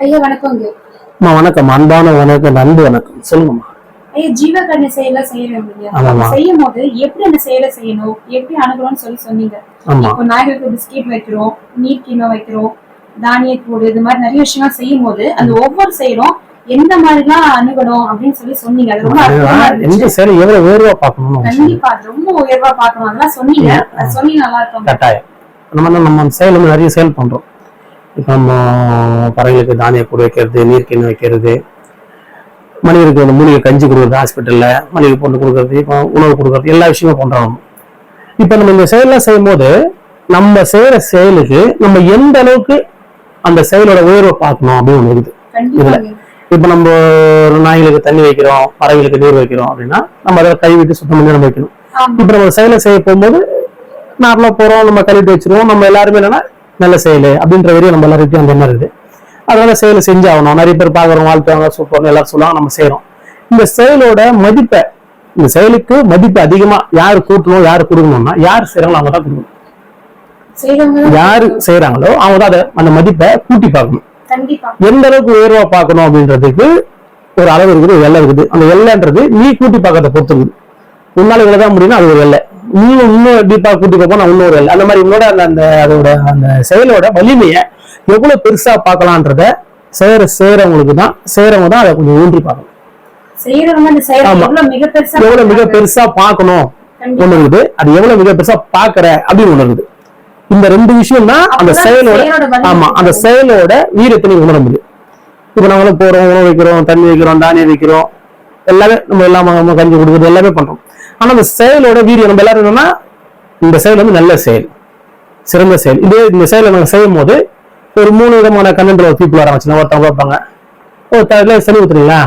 ஐயா வணக்கங்க அம்மா வணக்கம். அன்பான வணக்கம் அன்பு வணக்கம். சொல்லுங்கம்மா. ஐயா ஜீவகரண செயலை செய்யறோம். அது செய்யும் போது எப்படி அந்த செயலை செய்யணும்? எப்படி அணுகணும்னு சொல்லி சொன்னீங்க. இப்போ நாய்களுக்கு பிஸ்கெட் வைக்கிறோம் நீர் கிண்ணம் வைக்கிறோம் தானிய கூடு இது மாதிரி நிறைய விஷயங்கள் செய்யும் போது அந்த ஒவ்வொரு செயலும் எந்த மாதிரிலாம் அணுகணும் அப்படின்னு சொல்லி சொன்னீங்க. அது ரொம்ப சரி எவ்வளவு அவசியம் இல்லை. கண்டிப்பா அது ரொம்ப உயர்வா பார்க்கணும். அதெல்லாம் சொன்னீங்க. சொன்னீங்க நல்லா இருக்கும். கட்டாயம். நம்ம நம்ம செயல் நிறைய செயல் பண்றோம். நம்ம பறவைகளுக்கு தானிய கூடு வைக்கிறது நீர்க்கிண்ணு வைக்கிறது. மனிதருக்கு வந்து மூலிகை கஞ்சி கொடுக்குறது ஹாஸ்பிட்டல்ல மளிகை பொருள் கொடுக்குறது இப்போ உணவு கொடுக்குறது எல்லா விஷயமும் பண்றோம். இப்போ நம்ம இந்த செயல்லாம் செய்யும் போது நம்ம செய்யற செயலுக்கு நம்ம எந்த அளவுக்கு அந்த செயலோட உயர்வை பார்க்கணும் அப்படின்னு ஒண்ணு இருக்குது. கண்டிப்பா இப்போ நம்ம ஒரு நாய்களுக்கு தண்ணி வைக்கிறோம் பறவைகளுக்கு நீர் வைக்கிறோம் அப்படின்னா நம்ம அதை கைவிட்டு சுத்தம் பண்ணி நம்ம வைக்கணும். இப்போ நம்ம செயலை செய்ய போகும்போது நார்மலாக போறோம் நம்ம கழுவிட்டு வச்சிருவோம் நம்ம எல்லாருமே என்னன்னா நல்ல செயல் அப்படின்ற வரையும் நம்ம எல்லாருக்கும் அந்த மாதிரி இருக்குது அதனால செயலை செஞ்சாகணும். நிறைய பேர் பார்க்குறோம் வாழ்த்துவாங்க சூப்பர் எல்லாரும் சொல்லுவாங்க நம்ம செய்றோம் இந்த செயலோட மதிப்பை இந்த செயலுக்கு மதிப்பு அதிகமா யார் கூட்டணும் யார் கொடுக்கணும்னா யார் செய்றாங்களோ அவங்க தான் கொடுக்கணும். யார் செய்றாங்களோ அவங்க தான் அதை அந்த மதிப்பை கூட்டி பார்க்கணும். எந்த அளவுக்கு உயர்வா பார்க்கணும் அப்படின்றதுக்கு ஒரு அளவு இருக்குது எல்லை இருக்குது. அந்த எல்லைன்றது நீ கூட்டி பார்க்கறத பொறுத்து இருக்குது. உன்னால இவ்வளவுதான் முடியும்னா அது ஒரு எல்லை. நீ இன்னும் டீப்பா கூட்டி பார்ப்போம் நான் இன்னொரு அந்த மாதிரி உன்னோட அந்த அந்த அதோட அந்த செயலோட வலிமையை எவ்வளவு பெருசா பார்க்கலான்றத செய்யற செய்யறவங்களுக்கு தான் செய்யறவங்க தான் அதை கொஞ்சம் ஊன்றி பார்க்கணும். எவ்வளவு மிக பெருசா எவ்வளவு மிக பெருசா பார்க்கணும். ஒண்ணு இருக்குது அது எவ்வளவு மிக பெருசா பாக்குற அப்படின்னு ஒண்ணு இருக்குது இந்த ரெண்டு விஷயம் தான் அந்த செயலோட ஆமா. அந்த. செயலோட வீரத்தை நீங்க உணர முடியும். இப்ப நம்மளும் போறோம் உணவு வைக்கிறோம் தண்ணி வைக்கிறோம் தானியம் வைக்கிறோம். எல்லாமே நம்ம எல்லாம் கஞ்சி கொடுக்குறது எல்லாமே பண்றோம். ஆனா அந்த செயலோட வீரியம் நம்ம எல்லாரும் என்னன்னா இந்த செயல் வந்து நல்ல செயல். சிறந்த செயல். இதே இந்த செயலை நம்ம செய்யும் போது ஒரு மூணு விதமான கண்ணன்ற ஒரு பீப்புள் வராங்க சின்ன ஒருத்தவங்க பார்ப்பாங்க. ஓ தலையில சளி ஊத்துறீங்களா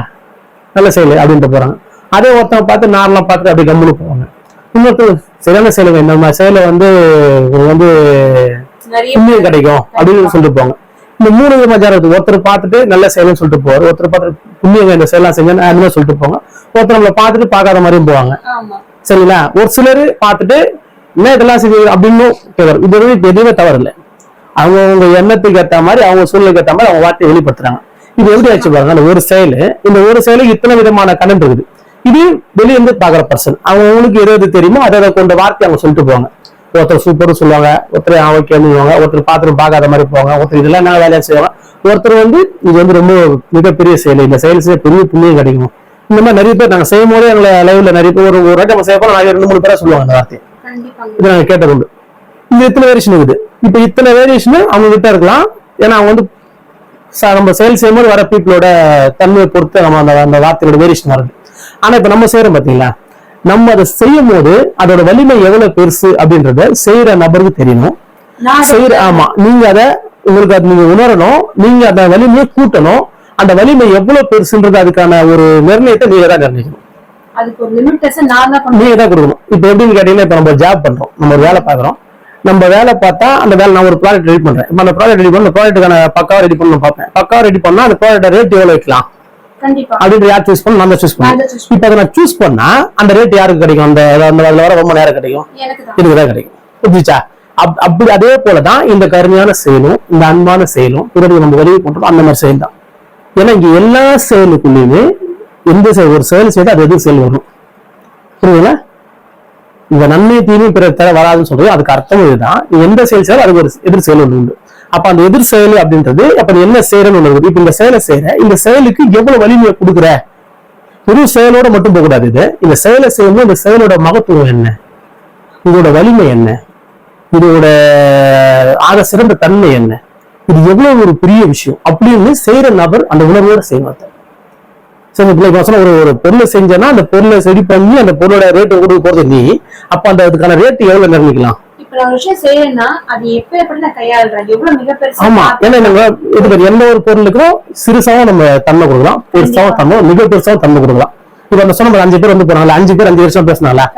நல்ல செயல் அப்படின்ட்டு போறாங்க. அதே ஒருத்தவங்க பார்த்து நார்மலா பார்த்துட்டு அப்படியே கம்முன்னு போவாங்க. இன்னொருத்தர் சிறந்த செயலுங்க இந்த செயலை வந்து வந்து புண்ணியம் கிடைக்கும். அப்படின்னு சொல்லிட்டு போவாங்க. இந்த மூணு விதமா ஜாதகத்து ஒருத்தர் பார்த்துட்டு நல்ல செயல்னு சொல்லிட்டு போவார். ஒருத்தர் பார்த்துட்டு புண்ணியம் இந்த செயலாம் செஞ்சா அந்த மாதிரி சொல்லிட்டு போவாங்க. ஒருத்தர் நம்மளை பார்த்துட்டு பார்க்காத மாதிரியும் போவாங்க. சரிங்களா? ஒரு சிலர் பார்த்துட்டு என்ன இதெல்லாம் செஞ்சு அப்படின்னு தவறு இது வந்து எதுவுமே தவறு இல்லை அவங்க அவங்க எண்ணத்துக்கு ஏற்ற மாதிரி அவங்க சூழ்நிலைக்கு ஏற்ற மாதிரி அவங்க வார்த்தையை வெளிப்படுத்துறாங்க. இது எப்படி ஆச்சு பாருங்க. அந்த ஒரு செயல் இந்த ஒரு செயலு இத்தனை விதமான கடன் இருக்குது. இது வெளியிருந்து இருந்து பாக்குற பர்சன் அவங்களுக்கு எது எது தெரியுமோ அதை அதை கொண்ட வார்த்தை அவங்க சொல்லிட்டு போவாங்க. ஒருத்தர் சூப்பர் சொல்லுவாங்க ஒருத்தர் அவன் கேள்விவாங்க ஒருத்தர் பாத்திரம் பார்க்காத மாதிரி போவாங்க ஒருத்தர் இதெல்லாம் என்ன வேலையா செய்வாங்க. ஒருத்தர் வந்து இது வந்து ரொம்ப மிகப்பெரிய செயல். இந்த செயல் செய்ய பெரிய புண்ணியம் கிடைக்கும் இந்த மாதிரி நிறைய பேர் நாங்க செய்யும் போதே எங்களை லைவ்ல நிறைய பேர் ஒரு ஒரு நம்ம செய்ய போறோம் நாங்க ரெண்டு மூணு பேரா சொல்லுவாங்க அந்த வார்த்தையை. இது நாங்க கேட்டதுண்டு. இந்த இத்தனை வேரியேஷன் இருக்குது. இப்ப இத்தனை வேரியேஷன் அவங்க கிட்ட இருக்கலாம். ஏன்னா அவங்க வந்து நம்ம செயல் செய்யும்போது வர பீப்புளோட தன்மையை பொறுத்து நம்ம அந்த அந்த வார்த்தையோட வேரியேஷன் வருது. ஆனா இப்ப நம்ம செய்யறோம் பாத்தீங்களா? நம்ம அதை செய்யும் போது அதோட வலிமை எவ்வளவு பெருசு அப்படின்றத செய்யற நபருக்கு தெரியணும். செய்யற ஆமா. நீங்க அதை உங்களுக்கு அது நீங்க உணரணும். நீங்க அந்த வலிமையை கூட்டணும். அந்த வலிமை எவ்வளவு பெருசுன்றது அதுக்கான ஒரு நிர்ணயத்தை நீங்க தான் நிர்ணயிக்கணும். நீங்க தான் கொடுக்கணும். இப்போ எப்படின்னு கேட்டீங்கன்னா இப்போ நம்ம ஜாப் பண்றோம். நம்ம ஒரு வேலை பார்க்குறோம். நம்ம வேலை பார்த்தா அந்த வேலை நான் ஒரு ப்ராடக்ட் ரெடி பண்றேன். இப்போ அந்த ப்ராடக்ட் ரெடி பண்ண ப்ராடக்ட்டுக்கான பக்காவா ரெடி பண்ணணும் பார்ப்பேன். பக்காவா ரெடி பண்ணா அந்த ப்ராடக்ட் ரேட் எவ்வளவு வைக்கலாம்? அப்படின்னு யார் சூஸ் பண்ண தான் சூஸ் choose இப்போ அதை நான் சூஸ் பண்ணா அந்த ரேட் யாருக்கு கிடைக்கும்? அந்த அந்த அதுல வர ரொம்ப நேரம் கிடைக்கும். எனக்கு தான். கிடைக்கும். புரிஞ்சுச்சா? அப் அப்படி அதே போலதான் இந்த கருமையான செயலும் இந்த அன்பான செயலும் பிறகு நம்ம உதவி பண்றோம் அந்த மாதிரி செயல் தான் ஏன்னா இங்க எல்லா செயலுக்குள்ளேயுமே எந்த செயல் ஒரு செயல் செய்து அது எது செயல் வரும். புரியுதுங்களா? இந்த நன்மை தீமை பிற தர வராதுன்னு சொல்றது அதுக்கு அர்த்தம் இதுதான். நீ எந்த செயல் செய்யறோ அதுக்கு ஒரு எதிர் செயல் ஒன்று உண்டு. அப்ப அந்த எதிர் செயல் அப்படின்றது அப்ப நீ என்ன செய்யறன்னு ஒண்ணு இப்ப இந்த செயலை செய்யற இந்த செயலுக்கு எவ்வளவு வலிமையை கொடுக்குற? ஒரு செயலோட மட்டும் போகக்கூடாது இது. இந்த செயலை செய்யும்போது இந்த செயலோட மகத்துவம் என்ன? இதோட வலிமை என்ன? இதோட ஆக சிறந்த தன்மை என்ன? இது எவ்வளவு ஒரு பெரிய விஷயம் அப்படின்னு செய்யற நபர் அந்த உணர்வோட செய்வார் சரி சொன்ன ஒரு ஒரு பொருளை செஞ்சேன்னா அந்த பொருளை சரி பண்ணி அந்த பொருளோட ரேட்டு கொடுக்க போறது நீ அப்ப அந்த அதுக்கான ரேட் எவ்வளவு நிர்ணயிக்கலாம்? நம்ம எந்த ஒரு பொருளுக்கும் சிறுசாவும் நம்ம தன்மை கொடுக்கலாம் பெருசாவும் தன்மை மிக பெருசாவும் தன்மை கொடுக்கலாம். இப்ப சொன்ன மாதிரி அஞ்சு பேர் வந்து போனாங்களா அஞ்சு பேர் அஞ்சு வருஷம்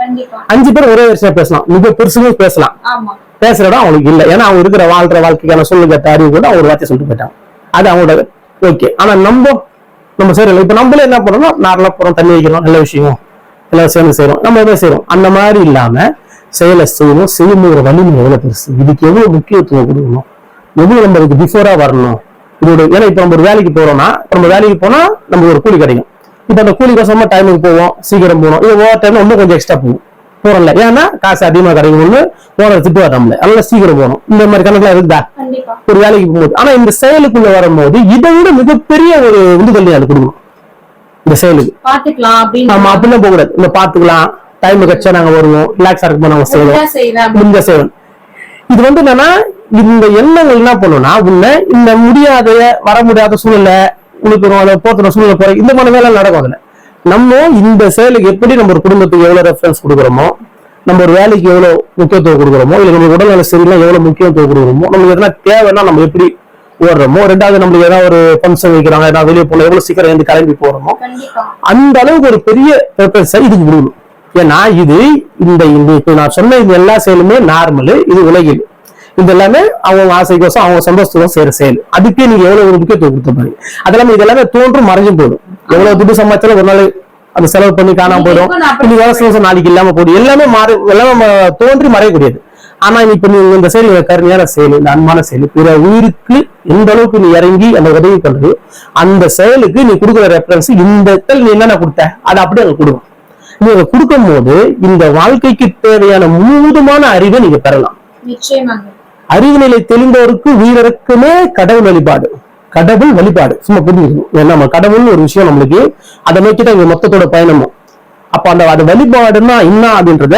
கண்டிப்பா. அஞ்சு பேர் ஒரே வருஷம் பேசலாம் மிக பெருசுமே பேசலாம். பேசுற இடம் அவங்களுக்கு இல்லை. ஏன்னா அவங்க இருக்கிற வாழ்ற வாழ்க்கைக்கான சொல்லுங்க கேட்ட அறிவு கூட அவங்க ஒரு வார்த்தை சொல்லிட்டு போயிட்டான் அது அவங்களோட ஓகே. ஆனா நம்ம நம்ம செய்யறோம் இப்ப நம்மளே என்ன பண்ணணும்னா நார்மலா போறோம் தண்ணி வைக்கிறோம். நல்ல விஷயம் எல்லாம் சேர்ந்து செய்கிறோம் நம்ம எதாவது செய்கிறோம் அந்த மாதிரி இல்லாம செயலை செய்யணும். செய்யணுங்கிற வலிமை எவ்வளவு பெருசு? இதுக்கு எவ்வளவு முக்கியத்துவம் கொடுக்கணும்? எவ்வளவு நம்ம இதுக்கு பிஃபோரா வரணும்? இதோட ஏன்னா இப்ப நம்ம ஒரு வேலைக்கு போறோம்னா நம்ம வேலைக்கு போனா நம்ம ஒரு கூலி கிடைக்கும். இப்ப அந்த கூலி கஷ்டமா டைமுக்கு போவோம். சீக்கிரம் போகணும். இது ஓவர் டைம் இன்னும் கொஞ்சம் எக்ஸ்ட்ரா போகும் போறோம்ல. ஏன்னா காசு அதிகமா கிடைக்கும்னு ஓனர் திட்டுவார் நம்மள அதனால சீக்கிரம் போகணும். இந்த மாதிரி கணக்குலாம் இருக்குதா? ஒரு வேலைக்கு போகும்போது. ஆனா இந்த செயலுக்குள்ள வரும்போது இதை விட மிகப்பெரிய ஒரு உந்துதல் அது கொடுக்கணும். இந்த செயலுக்கு. ஆமா அப்படிலாம் போக கூடாது இந்த பாத்துக்கலாம் டைம் கட்சா நாங்க வருவோம். ரிலாக்ஸா இருக்கும் நாங்க செய்வோம் முடிஞ்சா சேவன் இது வந்து என்னன்னா இந்த எண்ணங்கள் என்ன பண்ணும்னா உன்னை இந்த முடியாத வர முடியாத சூழ்நிலை உனக்கு அதை போத்துற சூழ்நிலை போற இந்த மாதிரி வேலை நடக்கும் அதுல. நம்ம இந்த செயலுக்கு எப்படி நம்ம ஒரு குடும்பத்துக்கு எவ்வளவு ரெஃபரன்ஸ் கொடுக்குறோமோ நம்ம ஒரு வேலைக்கு எவ்வளவு முக்கியத்துவம் கொடுக்குறோமோ இல்ல நம்ம உடல்நல சரியில்லை எவ்வளவு முக்கியத்துவம் கொடுக்குறோமோ நம்மளுக்கு எதனா தேவைன்னா நம்ம எப்படி ஓடுறோமோ ரெண்டாவது நம்மளுக்கு ஏதாவது ஒரு ஃபங்க்ஷன் வைக்கிறாங்க ஏதாவது வெளியே போகணும் எவ்வளவு சீக்கிரம் எழுந்து கிளம்பி போறோமோ கண்டிப்பா. அந்த அளவுக்கு ஒரு பெரிய purpose-அ இதுக்கு கொடுக்கணும். ஏன்னா இது இந்த இந்த இப்ப நான் சொன்ன இது எல்லா செயலுமே நார்மல் இது உலகில். இது எல்லாமே அவங்க ஆசைக்கோசம் அவங்க சந்தோஷத்துக்கும் செய்யற செயல். அதுக்கே நீங்க எவ்வளவு ஒரு முக்கியத்துவம் கொடுத்த பாருங்க. அது எல்லாமே இது எல்லாமே தோன்றும் மறைஞ்சும் போயிடும். எவ்வளவு துட்டு சம்பாதிச்சாலும் ஒரு நாள் அந்த செலவு பண்ணி காணாம போயிடும். இன்னைக்கு வேலை சந்தோஷம் நாளைக்கு இல்லாம போயிடும். எல்லாமே மாறி எல்லாமே தோன்றி மறையக்கூடியது. ஆனா இப்ப நீ இந்த செயல் கருமையான செயல் இந்த அன்பான செயல் பிற உயிருக்கு எந்த அளவுக்கு நீ இறங்கி அந்த உதவி பண்றது அந்த செயலுக்கு நீ கொடுக்குற ரெஃபரன்ஸ் இந்த இடத்துல நீ என்னென்ன கொடுத்த அதை அப்படியே அங்க கொடுக்கும் நீ அதை கொடுக்கும் போது இந்த வாழ்க்கைக்கு தேவையான முழுவதுமான அறிவை நீங்க பெறலாம். அறிவு நிலை தெளிந்தோருக்கு உயிரிறக்குமே கடவுள் வழிபாடு. கடவுள் வழிபாடு. சும்மா புரிஞ்சுக்கணும் ஏன்னா நம்ம கடவுள்னு ஒரு விஷயம் நம்மளுக்கு அதை நோக்கி தான் இங்க மொத்தத்தோட பயணமும் அப்ப அந்த அது வழிபாடுன்னா என்ன அப்படின்றத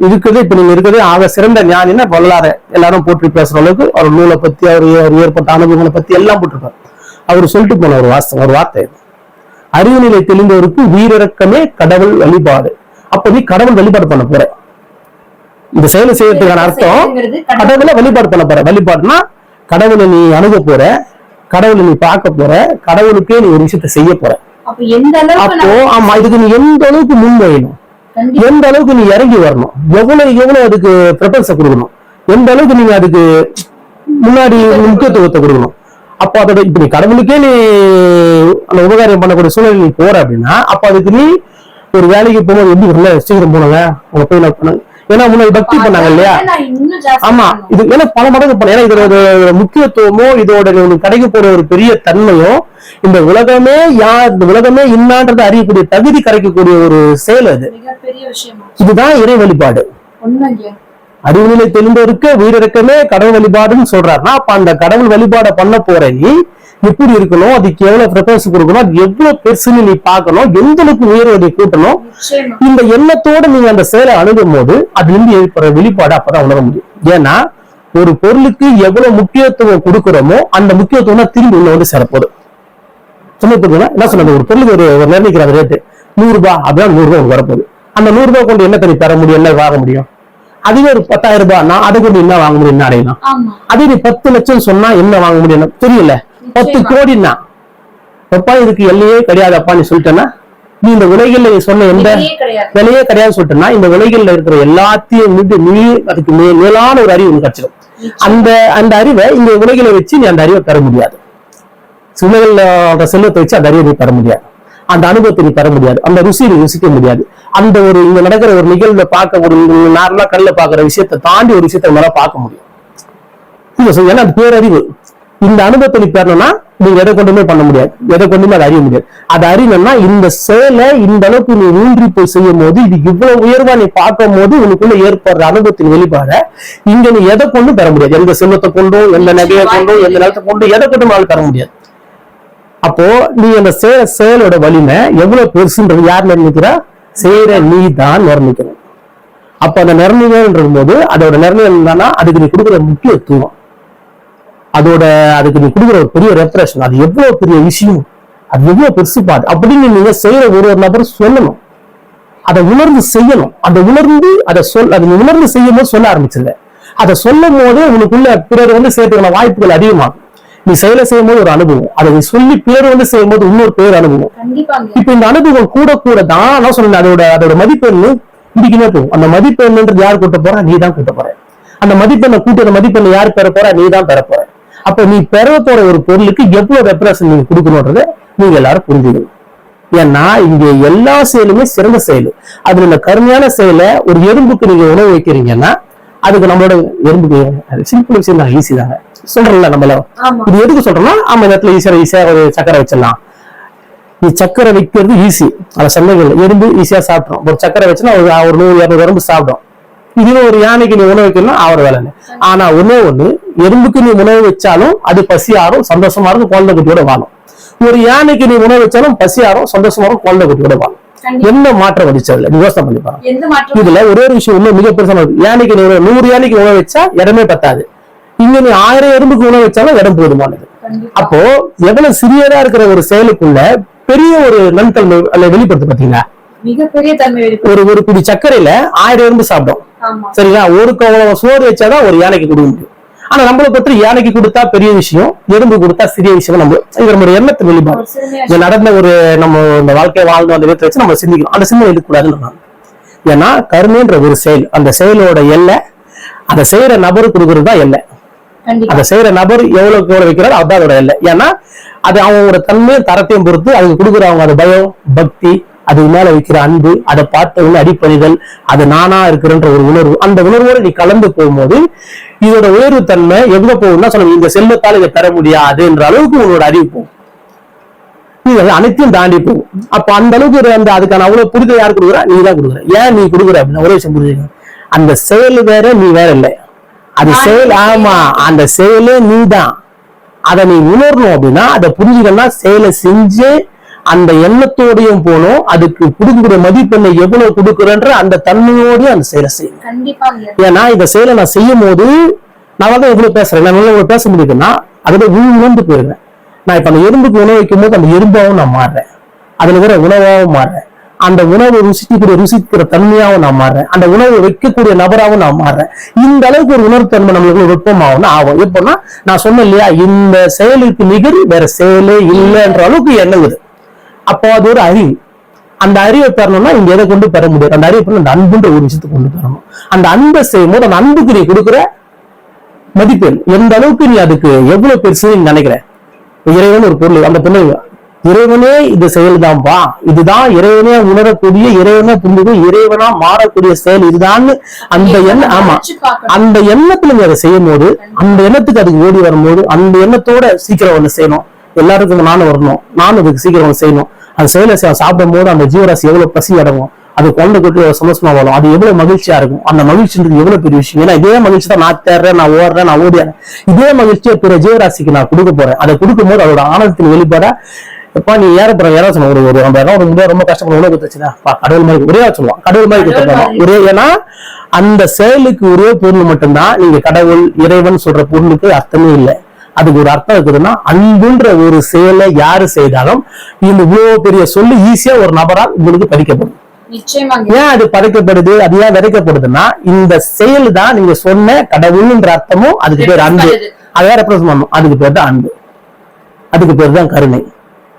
இருக்குது. இப்ப நீங்க இருக்கிறது ஆக சிறந்த ஞானின்னா வல்லார எல்லாரும் போற்றி பேசுற அளவுக்கு அவர் நூலை பத்தி அவர் அவர் ஏற்பட்ட அனுபவங்களை பத்தி எல்லாம் போட்டிருப்பார். அவர் சொல்லிட்டு போன ஒரு வாசம் ஒரு வார்த்தை. அறிவு நிலை தெளிந்தோருக்கு உயிரிறக்கமே கடவுள் வழிபாடு. அப்ப நீ கடவுள் வழிபாடு பண்ண போற. இந்த செயலை செய்யறதுக்கான அர்த்தம். கடவுளை. வழிபாடு பண்ண போற. வழிபாடுனா கடவுளை நீ அணுக போற. கடவுளை நீ பார்க்க போற கடவுளுக்கே நீ ஒரு விஷயத்தை செய்ய போற. அப்ப ஆமா இதுக்கு நீ எந்த அளவுக்கு முன்வையணும்? கண்டிப்பா. எந்த அளவுக்கு நீ இறங்கி வரணும்? எவ்வளவு எவ்வளவு அதுக்கு ப்ரிஃபரன்ஸ கொடுக்கணும்? எந்த அளவுக்கு நீங்க அதுக்கு முன்னாடி முக்கியத்துவத்தை கொடுக்கணும்? அப்போ அதோட இப்ப நீ கடவுளுக்கே நீ அந்த உபகாரம் பண்ணக்கூடிய சூழல் நீ போற அப்படின்னா அப்ப அதுக்கு நீ ஒரு வேலைக்கு போகும்போது எப்படி வரல? சீக்கிரம் போனங்க அவங்க போய் நான் பண்ணாங்க ஏன்னா முன்னாடி பக்தி பண்ணாங்க இல்லையா? ஆமா. இது ஏன்னா பல மடங்கு பண்ண ஏன்னா இதோட முக்கியத்துவமோ இதோட கிடைக்க போற ஒரு பெரிய தன்மையோ இந்த உலகமே யார் இந்த உலகமே இன்னான்றதை அறியக்கூடிய தகுதி கிடைக்கக்கூடிய ஒரு செயல் அது. இதுதான் இறை வழிபாடு. அறிவுநிலை தெளிந்தோருக்கு உயிரிழக்கமே கடவுள் வழிபாடுன்னு சொல்றாருன்னா அப்ப அந்த கடவுள் வழிபாடை பண்ண போற நீ எப்படி இருக்கணும் அதுக்கு எவ்வளவு ப்ரிஃபரன்ஸ் கொடுக்கணும் அது எவ்வளவு பெருசுன்னு நீ பார்க்கணும் எந்த அளவுக்கு உயர்வதை கூட்டணும் இந்த எண்ணத்தோட நீங்க அந்த செயலை அணுகும் போது அதுல இருந்து ஏற்படுற வெளிப்பாடு அப்பதான் உணர முடியும். ஏன்னா ஒரு பொருளுக்கு எவ்வளவு முக்கியத்துவம் கொடுக்கிறோமோ அந்த முக்கியத்துவம் தான் திரும்பி உள்ள வந்து சேரப்போகுது. சொன்ன? என்ன சொன்னது ஒரு பொருளுக்கு ஒரு ஒரு நிர்ணயிக்கிற ரேட்டு நூறு ரூபாய் அப்படின்னா நூறு ரூபாய் உங்களுக்கு வரப்போகுது. அந்த நூறு ரூபாய் கொண்டு என்ன தனி பெற முடியும்? என்ன வாங்க முடியும்? அதுவே ஒரு பத்தாயிரம் ரூபாய்னா அதை கொண்டு என்ன வாங்க முடியும்? என்ன அடையலாம்? அதே நீ பத்து லட்சம் சொன்னா என்ன வாங்க முடியும்? தெரியல. பத்து. கோடின்னா அப்பா இதுக்கு எல்லையே கிடையாது அப்பா நீ சொல்லிட்டேன்னா நீ இந்த உலகில் நீ சொன்ன எந்த விலையே கிடையாது சொல்லிட்டேன்னா இந்த உலகில் இருக்கிற எல்லாத்தையும் மீது நீ அதுக்கு மே- மேலான ஒரு அறிவு உனக்கு கிடைச்சிடும் அந்த அந்த அறிவை இந்த உலகில வச்சு நீ அந்த அறிவை பெற முடியாது. உலகில் செல்வத்தை வச்சு அந்த அறிவை நீ பெற முடியாது. அந்த அனுபவத்தை நீ பெற முடியாது. அந்த ருசியை நீ ருசிக்க முடியாது. அந்த ஒரு இங்க நடக்கிற ஒரு நிகழ்வை பார்க்க ஒரு நார்மலா கல்ல பாக்குற விஷயத்தை தாண்டி ஒரு விஷயத்தை நம்மளால பார்க்க முடியும்? ஏன்னா அது பேரறிவு. இந்த அனுபவத்தை நீ பெறணும்னா நீங்க எதை கொண்டுமே பண்ண முடியாது. எதை கொண்டுமே அதை அறிய முடியாது. அதை அறியணும்னா இந்த செயலை இந்த அளவுக்கு நீ ஊன்றி போய் செய்யும் போது இது இவ்வளவு உயர்வா நீ பார்க்கும் போது உனக்குள்ள ஏற்படுற அனுபவத்தின் வெளிப்பாட இங்க நீ எதை கொண்டும் பெற முடியாது. எந்த செல்வத்தை கொண்டும் எந்த நகையை கொண்டும் எந்த நிலத்தை கொண்டும் எதை கொண்டும் நம்மளால பெற முடியாது. அப்போ நீ அந்த செயல செயலோட வலிமை எவ்வளவு பெருசுன்றது யார் நிர்ணயிக்கிறா? செய்யற நீ தான் நிர்ணயிக்கணும். அப்ப அந்த நிர்ணயம்ன்ற போது அதோட நிர்ணயம் என்னன்னா அதுக்கு நீ கொடுக்குற முக்கியத்துவம். அதோட அதுக்கு நீ கொடுக்குற ஒரு பெரிய ரெப்ரேஷன் அது எவ்வளவு பெரிய விஷயம் அது எவ்வளவு பெருசு பாது அப்படின்னு நீங்க செய்யற ஒரு ஒரு நபர் சொல்லணும். அதை உணர்ந்து செய்யணும். அதை உணர்ந்து அதை சொல் அதை நீ உணர்ந்து செய்யும் போது சொல்ல ஆரம்பிச்சிருங்க அதை சொல்லும் போது உனக்குள்ள பிறர் வந்து சேர்த்துக்கான வாய்ப்புகள் அதிகமாகும். நீ செயலை செய்யும் போது ஒரு அனுபவம். அதை நீ சொல்லி பேர் வந்து செய்யும் போது இன்னொரு பேர் அனுபவம். இப்ப இந்த அனுபவம் கூட கூட தான் நான் சொன்னேன் அதோட அதோட மதிப்பெண்ணு இடிக்கவே போகும் அந்த மதிப்பெண்ணுன்றது யார் கூட்ட போறா? நீ தான் கூட்ட போற. அந்த மதிப்பெண்ணை கூட்டுற மதிப்பெண்ணை யார் பெற போறா? நீ தான் பெற போற. அப்ப நீ பெற போற ஒரு பொருளுக்கு எவ்வளவு ரெப்ரசன் நீங்க கொடுக்கணுன்றத நீங்க எல்லாரும் புரிஞ்சுக்கணும். ஏன்னா இங்க எல்லா செயலுமே சிறந்த செயல். அதுல இந்த கருமையான செயலை ஒரு எறும்புக்கு நீங்க உணவு வைக்கிறீங்கன்னா அதுக்கு நம்மளோட எறும்புக்கு அது சிம்பிள் விஷயம் தான் ஈஸி தாங்க. சொல்றேன்ல நம்மள இது எதுக்கு சொல்றோம்னா ஆமா இந்த இடத்துல ஈஸியா ஈஸியா ஒரு சக்கரை வச்சிடலாம். நீ சக்கரை வைக்கிறது ஈஸி அந்த சந்தைகள் எறும்பு ஈஸியா சாப்பிடும் ஒரு சக்கரை வச்சுன்னா ஒரு நூறு இரநூறு எறும்பு சாப்பிடும். இதுவே ஒரு யானைக்கு நீ உணவு வைக்கணும்னா அவர் வேலை ஆனா ஒண்ணே ஒண்ணு எறும்புக்கு நீ உணவு வச்சாலும் அது பசியாரும் சந்தோஷமா இருக்கும் குழந்தை குட்டியோட வாழும். ஒரு யானைக்கு நீ உணவு வச்சாலும் பசியாரும் சந்தோஷமா இருக்கும் குழந்தை குட்டியோட வாழும். என்ன மாற்றம் வந்துச்சு அதுல நீ யோசனை பண்ணி பாருங்க இதுல ஒரே ஒரு விஷயம் இன்னும் மிக பெருசான யானைக்கு நீ நூறு யானைக்கு உணவு வச்சா இடமே பத்தாது. இங்க நீ ஆயிரம் எறும்புக்கு உணவு வச்சாலும் இடம் போதுமானது. அப்போ எவ்வளவு சிறியதா இருக்கிற ஒரு செயலுக்குள்ள பெரிய ஒரு நன்தன்மை அல்ல வெளிப்படுத்து பாத்தீங்களா? ஒரு ஒரு பிடி சர்க்கரையில ஆயிரம் எறும்பு சாப்பிடும். சரிங்களா? ஒரு கவலம் சோறு வச்சாதான் ஒரு யானைக்கு கொடுக்க முடியும். ஆனா நம்மளை பற்றி யானைக்கு கொடுத்தா பெரிய விஷயம் எறும்பு கொடுத்தா சிறிய விஷயம் நம்ம இது நம்மளுடைய எண்ணத்தை வெளிப்பாடு. இங்க நடந்த ஒரு நம்ம இந்த வாழ்க்கையை வாழ்ந்த அந்த விதத்தை வச்சு நம்ம சிந்திக்கணும். அந்த சிந்தனை இருக்கக்கூடாதுன்னு நான் ஏன்னா கருணைன்ற ஒரு செயல் அந்த செயலோட எல்லை அதை செய்யற நபர் கொடுக்கறது தான் எல்லை. அதை செய்யற நபர் எவ்வளவுக்கு எவ்வளவு வைக்கிறாரோ அதுதான் அதோட எல்லை. ஏன்னா அது அவங்களோட தன்மையும் தரத்தையும் பொறுத்து அதுக்கு கொடுக்குறவங்க அந்த பயம் பக்தி அதுக்கு மேல வைக்கிற அன்பு அதை பார்த்த உடனே அடிப்பணிதல் அது நானா இருக்கிறன்ற ஒரு உணர்வு அந்த உணர்வோட நீ கலந்து போகும்போது இதோட உயர்வு தன்மை எங்க போகும்னா சொல்லுங்க இந்த செல்வத்தால் இதை பெற முடியாதுன்ற அளவுக்கு உன்னோட அறிவு போகும். நீ அதை அனைத்தையும் தாண்டி போகும். அப்ப அந்த அளவுக்கு அந்த அதுக்கான அவ்வளவு புரிதல் யார் கொடுக்குறா? நீ தான் கொடுக்குற. ஏன் நீ கொடுக்குற அப்படின்னா ஒரே விஷயம் புரிஞ்சுக்க அந்த செயல் வேற நீ வேற இல்லை. அது செயல் ஆமா அந்த செயலே நீ தான் அதை நீ உணரணும் அப்படின்னா அதை புரிஞ்சுக்கணும்னா செயலை செஞ்சு அந்த எண்ணத்தோடையும் போகணும் அதுக்கு கொடுக்கக்கூடிய மதிப்பெண்ணை எவ்வளவு கொடுக்குறன்ற அந்த தன்மையோடயும் அந்த செயலை செய்யணும். ஏன்னா இந்த செயலை நான் செய்யும் போது நான் வந்து எவ்வளவு பேசுறேன். நான் எவ்வளவு பேச முடியுதுன்னா அதோட உள் உணர்ந்து போயிருவேன் நான் இப்ப அந்த எறும்புக்கு உணவு வைக்கும் போது அந்த எறும்பாவும் நான் மாறுறேன். அதுல இருக்கிற உணவாகவும் மாறுறேன். அந்த உணவு ருசிக்கக்கூடிய ருசிக்கிற தன்மையாகவும் நான் மாறுறேன். அந்த உணவு வைக்கக்கூடிய நபராகவும் நான் மாறுறேன். இந்த அளவுக்கு ஒரு உணர்த்தன்மை நம்மளுக்கு நுட்பமாகும் ஆகும். எப்படின்னா நான் சொன்னேன் இல்லையா இந்த செயலுக்கு நிகர் வேற செயலே இல்லைன்ற அளவுக்கு எண்ணங்குது அப்போ அது ஒரு அறிவு. அந்த அறிவை பெறணும்னா இங்க எதை கொண்டு பெற முடியாது? அந்த அறிவை அந்த அன்புன்ற ஒரு விஷயத்தை கொண்டு பெறணும். அந்த அன்பை செய்யும் போது அந்த அன்புக்கு நீ கொடுக்குற மதிப்பெண். எந்த அளவுக்கு நீ அதுக்கு எவ்வளவு பெருசு நீ நினைக்கிற? இறைவன் ஒரு பொருள். அந்த பொண்ணு இறைவனே இது செயல்தான்பா இதுதான் இறைவனே உணரக்கூடிய இறைவனே புரிஞ்சுக்கும் இறைவனா மாறக்கூடிய செயல் இதுதான் அந்த எண்ணம் ஆமா. அந்த எண்ணத்துல நீ அதை செய்யும் போது அந்த எண்ணத்துக்கு அதுக்கு ஓடி வரும்போது அந்த எண்ணத்தோட சீக்கிரம் ஒண்ணு செய்யணும். எல்லாருக்கும் நானும் வரணும். நானும் அதுக்கு சீக்கிரம் செய்யணும். அந்த செயலை செய்~ சாப்பிடும் போது அந்த ஜீவராசி எவ்வளவு பசி அடங்கும். அது குழந்தை கொட்டி சந்தோஷமா வரும் அது எவ்வளவு மகிழ்ச்சியா இருக்கும். அந்த மகிழ்ச்சின்றது எவ்வளவு பெரிய விஷயம். ஏன்னா இதே மகிழ்ச்சி தான் நான் தேடுறேன் நான் ஓடுறேன் நான் ஓடிறேன் இதே மகிழ்ச்சியை பிற ஜீவராசிக்கு நான் கொடுக்க போறேன். அதை கொடுக்கும் போது அதோட ஆனந்தத்தின் வெளிப்பாட எப்பா நீ ஏற போற யாராவது சொல்லுவாங்க ஒரு ஒரு நம்ம யாராவது ஒரு முடியாது ரொம்ப கஷ்டப்பட உணவு கொடுத்துச்சுன்னா கடவுள் மாதிரி ஒரே சொல்லுவான். கடவுள் மாதிரி மாதிரி. ஒரே ஏன்னா அந்த செயலுக்கு ஒரே பொருள் மட்டும்தான். நீங்க கடவுள் இறைவன் சொல்ற பொருளுக்கு அர்த்தமே இல்லை. அதுக்கு ஒரு அர்த்தம் இருக்குதுன்னா அன்புன்ற ஒரு செயலை யாரு செய்தாலும் இந்த இவ்வளவு பெரிய சொல்லு ஈஸியா ஒரு நபரால் உங்களுக்கு பதிக்கப்படும் நிச்சயமாங்க. ஏன் அது படைக்கப்படுது அது ஏன் விதைக்கப்படுதுன்னா இந்த செயல் தான் நீங்க சொன்ன கடவுள்ன்ற அர்த்தமும் அதுக்கு பேர் அன்பு. பண்ணுது. அதை ரெப்ரசன்ட் பண்ணும் அதுக்கு பேர் தான் அன்பு. அதுக்கு பேர் தான் கருணை.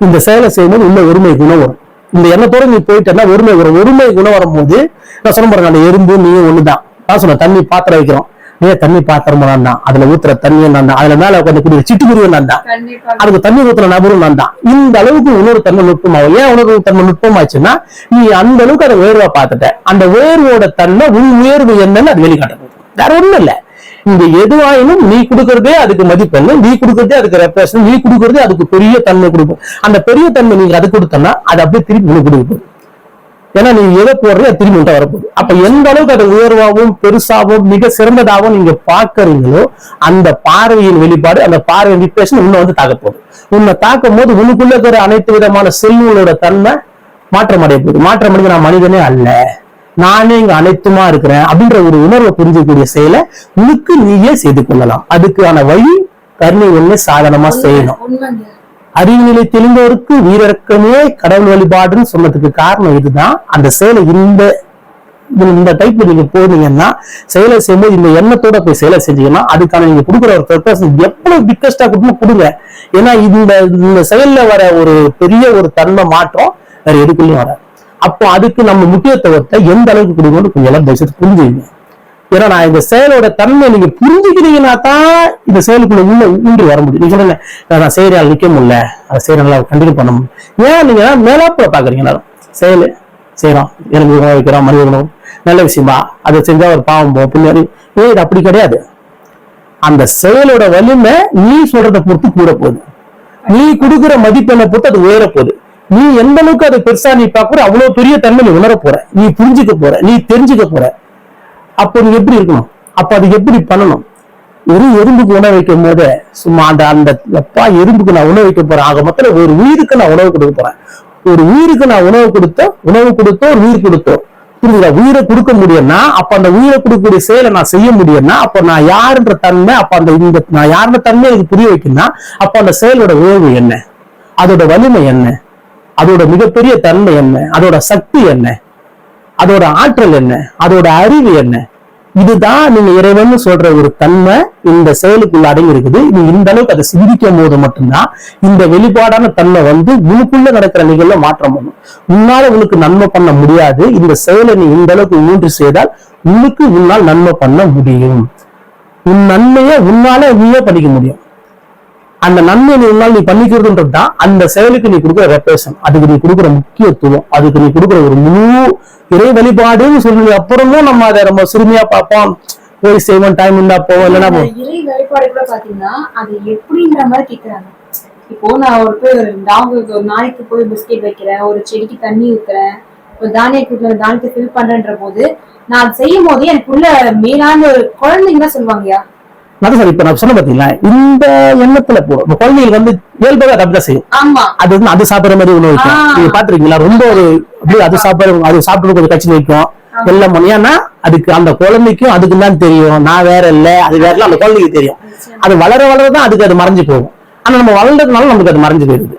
இந்த செயலை செய்யும்போது உள்ள ஒருமை குணம் வரும். இந்த எண்ணத்தோட நீ போயிட்டேன்னா ஒருமை வரும். ஒருமை குணம் வரும்போது நான் சொன்ன பாருங்க அந்த எறும்பு நீ ஒண்ணுதான். நான் சொன்னேன் தண்ணி பாத்திரம் வைக்கிறோம். நீ தண்ணி பாத்திரமும் நான் தான். அதுல ஊத்துற தண்ணியும் நான் தான். அதுல மேல உட்காந்து குடிக்கிற சிட்டுக்குருவும் நான் தான். அதுக்கு தண்ணி ஊத்துற நபரும் நான் தான். இந்த அளவுக்கு உணர்வு தன்மை நுட்பமாகும் ஏன் உணர்வு தன்மை நுட்பமாச்சுன்னா நீ அந்த அளவுக்கு அதை உயர்வா பார்த்துட்ட. அந்த உயர்வோட தன்மை உன் உயர்வு என்னன்னு அது வெளிக்காட்டணும். வேற ஒண்ணும் இல்ல. இங்க எதுவாயினும் நீ கொடுக்கறதே அதுக்கு மதிப்பெண்ணு நீ கொடுக்கறதே அதுக்கு ரெப்ரேஷன் நீ கொடுக்கறதே அதுக்கு பெரிய தன்மை கொடுக்கும். அந்த பெரிய தன்மை நீங்க அது கொடுத்தனா அது அப்படியே திருப்பி உனக்கு கொடுக்கும் ஏன்னா நீ எதை போடுறது திரும்பி உன்கிட்ட வரப்போகுது. அப்ப எந்த அளவுக்கு அது உயர்வாகவும் பெருசாகவும் மிக சிறந்ததாகவும் நீங்க பாக்குறீங்களோ அந்த பார்வையின் வெளிப்பாடு அந்த பார்வை டிப்ரெஷன் உன்னை வந்து தாக்க போகுது. உன்னை தாக்கும் போது உனக்குள்ள இருக்கிற அனைத்து விதமான செல்வங்களோட தன்மை மாற்றம் அடைய போகுது. மாற்றம் அடைந்து நான் மனிதனே அல்ல. நானே இங்க அனைத்துமா இருக்கிறேன் அப்படின்ற ஒரு உணர்வை புரிஞ்சக்கூடிய செயலை உனக்கு நீயே செய்து கொள்ளலாம். அதுக்கான வழி கருணை ஒண்ணு சாதனமா செய்யணும். அறிவு நிலை தெளிந்தவருக்கு வீரக்கமே கடவுள் வழிபாடுன்னு சொன்னதுக்கு காரணம் இதுதான். அந்த செயலை இந்த இந்த டைப்ல நீங்க போனீங்கன்னா செயலை செய்யும்போது இந்த எண்ணத்தோட போய் செயலை செஞ்சீங்கன்னா அதுக்கான நீங்க கொடுக்குற ஒரு ப்ரொபோசல் எவ்வளவு பிக்கஸ்டா கொடுக்கணும் கொடுங்க. ஏன்னா இந்த இந்த செயல்ல வர ஒரு பெரிய ஒரு தன்மை மாற்றம் வேற எதுக்குள்ளயும் வர அப்போ அதுக்கு நம்ம முக்கியத்துவத்தை எந்த அளவுக்கு கொடுக்கணும்னு கொஞ்சம் எல்லாம் தயவுசெய்து புரிஞ்சுங்க ஏன்னா நான் இந்த செயலோட தன்மை நீங்க புரிஞ்சுக்கிறீங்கன்னா தான் இந்த செயலுக்குள்ள உள்ள ஊன்றி வர முடியும். நீங்க சொல்லுங்க நான் செயலால் நிக்க முடியல. அதை செயலால கண்டினியூ பண்ண முடியும் ஏன் நீங்க மேலாப்புல பாக்குறீங்க எல்லாரும்? செயல் செய்யறோம் எனக்கு உணவு வைக்கிறோம் மனித உணவு நல்ல விஷயமா? அதை செஞ்சா ஒரு பாவம் போ பின்னாடி. ஏ இது அப்படி கிடையாது. அந்த செயலோட வலிமை நீ சொல்றத பொறுத்து கூட போகுது. நீ கொடுக்குற மதிப்பெண்ணை பொறுத்து அது உயர போகுது. நீ எந்த அளவுக்கு அதை பெருசா நீ பாக்குற அவ்வளவு பெரிய தன்மை நீ உணர போற. நீ புரிஞ்சுக்க போற. நீ தெரிஞ்சுக்க போற. அப்போ நீ எப்படி இருக்கணும்? அப்போ அது எப்படி பண்ணணும்? ஒரு எறும்புக்கு உணவு வைக்கும் போது சும்மா அந்த அந்த எப்பா எறும்புக்கு நான் உணவு வைக்க போறேன். ஆக மொத்தம் ஒரு உயிருக்கு நான் உணவு கொடுக்க போறேன். ஒரு உயிருக்கு நான் உணவு கொடுத்தோம் உணவு கொடுத்தோம் ஒரு உயிர் கொடுத்தோம் புரியுதா உயிரை கொடுக்க முடியும்னா அப்ப அந்த உயிரை கொடுக்கக்கூடிய செயலை நான் செய்ய முடியும்னா அப்ப நான் யாருன்ற தன்மை அப்ப அந்த இந்த நான் யாருன்ற தன்மை எனக்கு புரிய வைக்கணும்னா அப்ப அந்த செயலோட உயர்வு என்ன? அதோட வலிமை என்ன? அதோட மிகப்பெரிய தன்மை என்ன? அதோட சக்தி என்ன? அதோட ஆற்றல் என்ன? அதோட அறிவு என்ன? இதுதான் நீங்க இறைவன் சொல்ற ஒரு தன்மை இந்த செயலுக்குள்ள அடங்கி இருக்குது நீ இந்த அளவுக்கு அதை சிந்திக்கும் போது மட்டும்தான் இந்த வெளிப்பாடான தன்மை வந்து உனக்குள்ள நடக்கிற நிகழ்வுல மாற்றம் பண்ணும் உன்னால உனக்கு நன்மை பண்ண முடியாது. இந்த செயலை நீ இந்த அளவுக்கு ஊன்று செய்தால் உனக்கு உன்னால் நன்மை பண்ண முடியும். உன் நன்மையை உன்னால நீயே பண்ணிக்க முடியும். அந்த நன்மை நீ உன்னால் நீ பண்ணிக்கிறதுன்றது தான் அந்த செயலுக்கு நீ கொடுக்குற ரெப்பரேஷன் அதுக்கு நீ கொடுக்குற முக்கியத்துவம். அதுக்கு நீ கொடுக்குற ஒரு முழு இறை வழிபாடுன்னு சொல்லி அப்புறமும் நம்ம அதை ரொம்ப சிறுமியா பார்ப்போம். போய் செய்வோம் டைம் இருந்தா போவோம் இல்லைன்னா இறை வழிபாடு கூட பாத்தீங்கன்னா அது எப்படின்ற மாதிரி கேட்கறாங்க இப்போ நான் ஒரு போய் ஒரு டாகுக்கு ஒரு நாளைக்கு போய் பிஸ்கெட் வைக்கிறேன் ஒரு செடிக்கு தண்ணி ஊத்துறேன் ஒரு தானிய கூட்டுற தானியத்தை ஃபில் பண்றேன்ற போது நான் செய்யும் போது எனக்குள்ள மேலான ஒரு குழந்தைங்க தான் சொல்லுவாங்கயா அதான் சார் இப்ப நான் சொன்ன பாத்தீங்களா இந்த எண்ணத்துல போ இப்ப குழந்தைகள் வந்து இயல்பாக அப்படிதான் செய்யும். ஆமா. அது வந்து அது சாப்பிடுற மாதிரி உணவு ஆ. நீங்க பாத்துருக்கீங்களா ரொம்ப ஒரு அப்படியே அது சாப்பிடுற அது சாப்பிட்டு கொஞ்சம் கட்சி வைக்கும் எல்லாம் ஏன்னா அதுக்கு அந்த குழந்தைக்கும் அதுக்கு தான் தெரியும். நான் வேற இல்ல அது வேற இல்ல அந்த குழந்தைக்கு தெரியும். அது வளர வளரதான் அதுக்கு அது மறைஞ்சு போகும். ஆனா நம்ம வளர்ந்ததுனால நமக்கு அது மறைஞ்சு போயிருது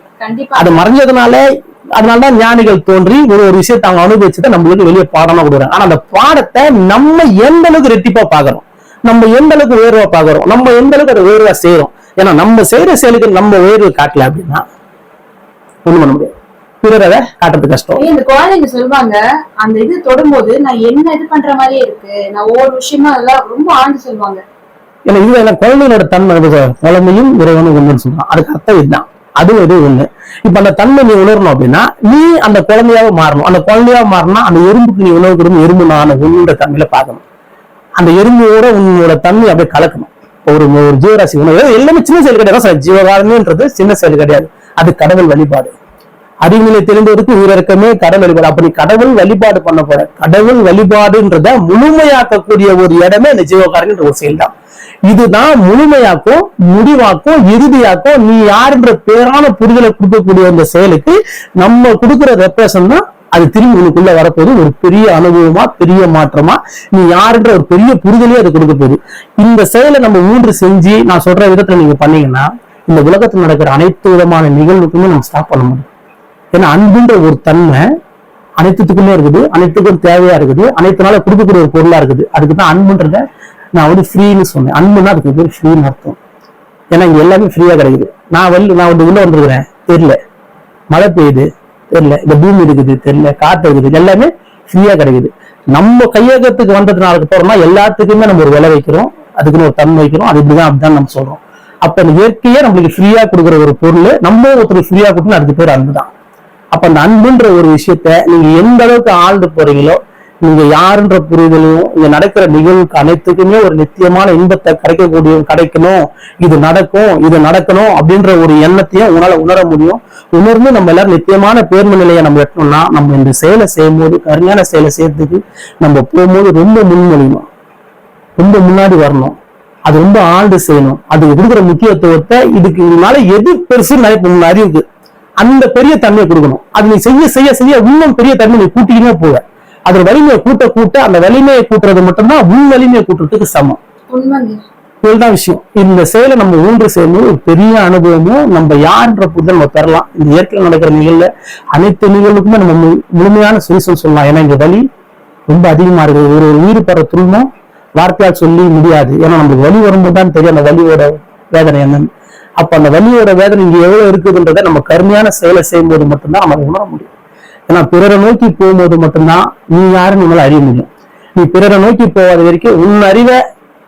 அது மறைஞ்சதுனால அதனாலதான் ஞானிகள் தோன்றி ஒரு ஒரு விஷயத்தை அவங்க அனுபவிச்சுட்டு நம்மளுக்கு வெளியே பாடமா கொடுக்குறாங்க. ஆனா அந்த பாடத்தை நம்ம எந்த அளவுக்கு ரெட்டிப்பா பாக்குறோம் நம்ம எந்த அளவுக்கு உயர்வா பாக்குறோம் நம்ம எந்த அளவுக்கு அதை உயர்வா செய்யறோம் ஏன்னா நம்ம செய்யற செயலுக்கு நம்ம உயர்வு காட்டல அப்படின்னா ஒண்ணும் பண்ண முடியாது. பிறர் அதை காட்டுறது கஷ்டம். இந்த குழந்தைங்க சொல்லுவாங்க அந்த இது தொடும்போது நான் என்ன இது பண்ற மாதிரியே இருக்கு. நான் ஒவ்வொரு விஷயமா அதெல்லாம் ரொம்ப ஆழ்ந்து சொல்லுவாங்க ஏன்னா இது எல்லாம் குழந்தைகளோட தன்மை. குழந்தையும் இறைவனும் ஒண்ணுன்னு சொல்றான் அதுக்கு அர்த்தம் இதுதான். அதுவும் இது ஒண்ணு. இப்ப அந்த தன்மை நீ உணரணும் அப்படின்னா நீ அந்த குழந்தையாவே மாறணும். அந்த குழந்தையாவே மாறினா அந்த எறும்புக்கு நீ உணவு கொடுக்கும் எறும்பு நான் உன்னோட தன்மையில பார்க்கணும். அந்த எறும்போட உன்னோட தன்மை அப்படியே கலக்கணும். ஒரு ஒரு ஜீவராசி உணவு. எல்லாமே சின்ன செயல் கிடையாது. சார் ஜீவகாரணின்றது சின்ன செயல் கிடையாது. அது கடவுள் வழிபாடு. அறிவுநிலை தெரிந்தவருக்கு உயிரக்கமே கடவுள் வழிபாடு. அப்படி கடவுள் வழிபாடு பண்ண போற கடவுள் வழிபாடுன்றத முழுமையாக்கக்கூடிய ஒரு இடமே இந்த ஜீவகாரணின்ற ஒரு செயல் தான் இதுதான் முழுமையாக்கும் முடிவாக்கும் இறுதியாக்கும் நீ யாருன்ற பேரான புரிதலை கொடுக்கக்கூடிய அந்த செயலுக்கு நம்ம கொடுக்குற ரெப்ரசன் தான் அது திரும்பி உனக்குள்ள வரப்போது ஒரு பெரிய அனுபவமா பெரிய மாற்றமா நீ யாருன்ற ஒரு பெரிய புரிதலே அது கொடுக்க போகுது. இந்த செயலை நம்ம மூன்று செஞ்சு நான் சொல்ற விதத்துல நீங்க பண்ணீங்கன்னா இந்த உலகத்தில் நடக்கிற அனைத்து விதமான நிகழ்வுக்குமே நம்ம ஸ்டாப் பண்ண முடியும். ஏன்னா அன்புன்ற ஒரு தன்மை அனைத்துக்குமே இருக்குது. அனைத்துக்கும் தேவையா இருக்குது. அனைத்துனால கொடுக்கக்கூடிய ஒரு பொருளா இருக்குது. அதுக்கு தான் அன்புன்றத நான் வந்து ஃப்ரீன்னு சொன்னேன். அன்புன்னா அதுக்கு பேர் ஃப்ரீன்னு அர்த்தம். ஏன்னா இங்க எல்லாமே ஃப்ரீயா கிடைக்குது. நான் வந்து நான் வந்து உள்ள வந்திருக்கிறேன். தெரியல. மழை பெய்யுது. தெரியல. இந்த பூமி இருக்குது தெரியல. காற்று இருக்குது எல்லாமே ஃப்ரீயா கிடைக்குது. நம்ம கையகத்துக்கு வந்ததுனால போறோம்னா எல்லாத்துக்குமே நம்ம ஒரு விலை வைக்கிறோம். அதுக்குன்னு ஒரு தன்மை வைக்கிறோம். அது இப்படிதான் அப்படிதான் நம்ம சொல்றோம். அப்ப இந்த இயற்கையே நம்மளுக்கு ஃப்ரீயா கொடுக்குற ஒரு பொருள் நம்ம ஒருத்தருக்கு ஃப்ரீயா கொடுக்கணும் அதுக்கு பேர் அன்பு தான் அப்ப அந்த அன்புன்ற ஒரு விஷயத்த நீங்க எந்த அளவுக்கு ஆழ்ந்து போறீங்களோ நீங்க யாருன்ற புரிதலையும் இங்க நடக்கிற நிகழ்வுக்கு அனைத்துக்குமே ஒரு நித்தியமான இன்பத்தை கிடைக்கக்கூடிய கிடைக்கணும். இது நடக்கும் இது நடக்கணும் அப்படின்ற ஒரு எண்ணத்தையும் உங்களால உணர முடியும். உணர்ந்து நம்ம எல்லாரும் நித்தியமான பேர்ம நிலையை நம்ம எட்டணும்னா நம்ம இந்த செயலை செய்யும் போது கருமையான செயலை செய்யறதுக்கு நம்ம போகும்போது ரொம்ப முன்மொழியணும். ரொம்ப முன்னாடி வரணும். அது ரொம்ப ஆழ்ந்து செய்யணும். அதுக்கு கொடுக்குற முக்கியத்துவத்தை இதுக்கு இதனால எது பெருசுன்னு நிறைய அறிவுக்கு அந்த பெரிய தன்மையை கொடுக்கணும். அது நீ செய்ய செய்ய செய்ய இன்னும் பெரிய தன்மை நீ கூட்டிக்கிட்டே போவேன் அதோட வலிமையை கூட்ட கூட்ட அந்த வலிமையை கூட்டுறது மட்டும்தான் உள் வலிமையை கூட்டுறதுக்கு சமம். இதுதான் விஷயம். இந்த செயலை நம்ம ஊன்று செய்யும்போது ஒரு பெரிய அனுபவமும் நம்ம யாருன்ற புரிதல் நம்ம பெறலாம். இந்த இயற்கையில் நடக்கிற நிகழ்ல அனைத்து நிகழ்வுக்குமே நம்ம முழுமையான சொல்யூஷன் சொல்லலாம். ஏன்னா இங்க வலி ரொம்ப அதிகமா இருக்குது. ஒரு ஒரு உயிர் பெற துன்பம் வார்த்தையால் சொல்லி முடியாது. ஏன்னா நம்மளுக்கு வலி வரும்போது தான் தெரியும் அந்த வலியோட வேதனை என்னன்னு. அப்ப அந்த வலியோட வேதனை இங்க எவ்வளவு இருக்குதுன்றதை நம்ம கருமையான செயலை செய்யும்போது மட்டும்தான் நம்ம அதை உணர முடியும். ஏன்னா பிறரை நோக்கி போகும்போது மட்டும்தான் நீ யாருன்னு உன்னால அறிய முடியும். நீ பிறரை நோக்கி போகாத வரைக்கும் உன் அறிவை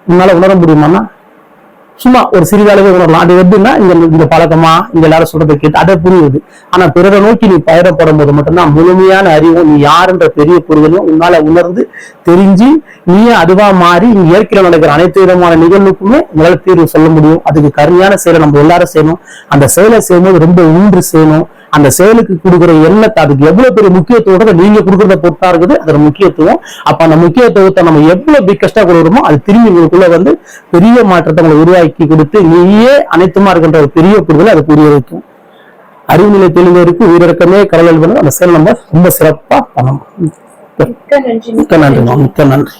உன்னால உணர முடியுமான்னா? சும்மா ஒரு சிறிதளவே உணரலாம். அது எப்படின்னா இங்க இந்த பழக்கமா இங்க எல்லாரும் சொல்றதை கேட்டு அதை புரியுது. ஆனா பிறரை நோக்கி நீ பயணப்படும் போது மட்டும்தான் முழுமையான அறிவும் நீ யாருன்ற பெரிய புரிதலும் உன்னால உணர்ந்து தெரிஞ்சு நீயே அதுவா மாறி நீ இயற்கையில நடக்கிற அனைத்து விதமான நிகழ்வுக்குமே உங்களால் தீர்வு சொல்ல முடியும். அதுக்கு கருமையான செயலை நம்ம எல்லாரும் செய்யணும். அந்த செயலை செய்யும்போது ரொம்ப ஊன்று செய்யணும். அந்த செயலுக்கு கொடுக்குற எண்ணத்தை அதுக்கு எவ்வளவு பெரிய முக்கியத்துவத்தை நீங்க கொடுக்கறத பொறுத்தா இருக்குது அதோட முக்கியத்துவம். அப்ப அந்த முக்கியத்துவத்தை நம்ம எவ்வளவு பிக்கஸ்டா கொடுக்குறோமோ அது திரும்பி உங்களுக்குள்ள வந்து பெரிய மாற்றத்தை உங்களை உருவாக்கி கொடுத்து நீயே அனைத்துமா இருக்கின்ற ஒரு பெரிய புரிதலை அது புரிய வைக்கும் அறிவுநிலை தெளிவருக்கு உயிரிழக்கமே கடல் பண்ணி அந்த செயல் நம்ம ரொம்ப சிறப்பா பண்ணணும். மிக்க நன்றி. மிக்க நன்றி மிக்க நன்றி.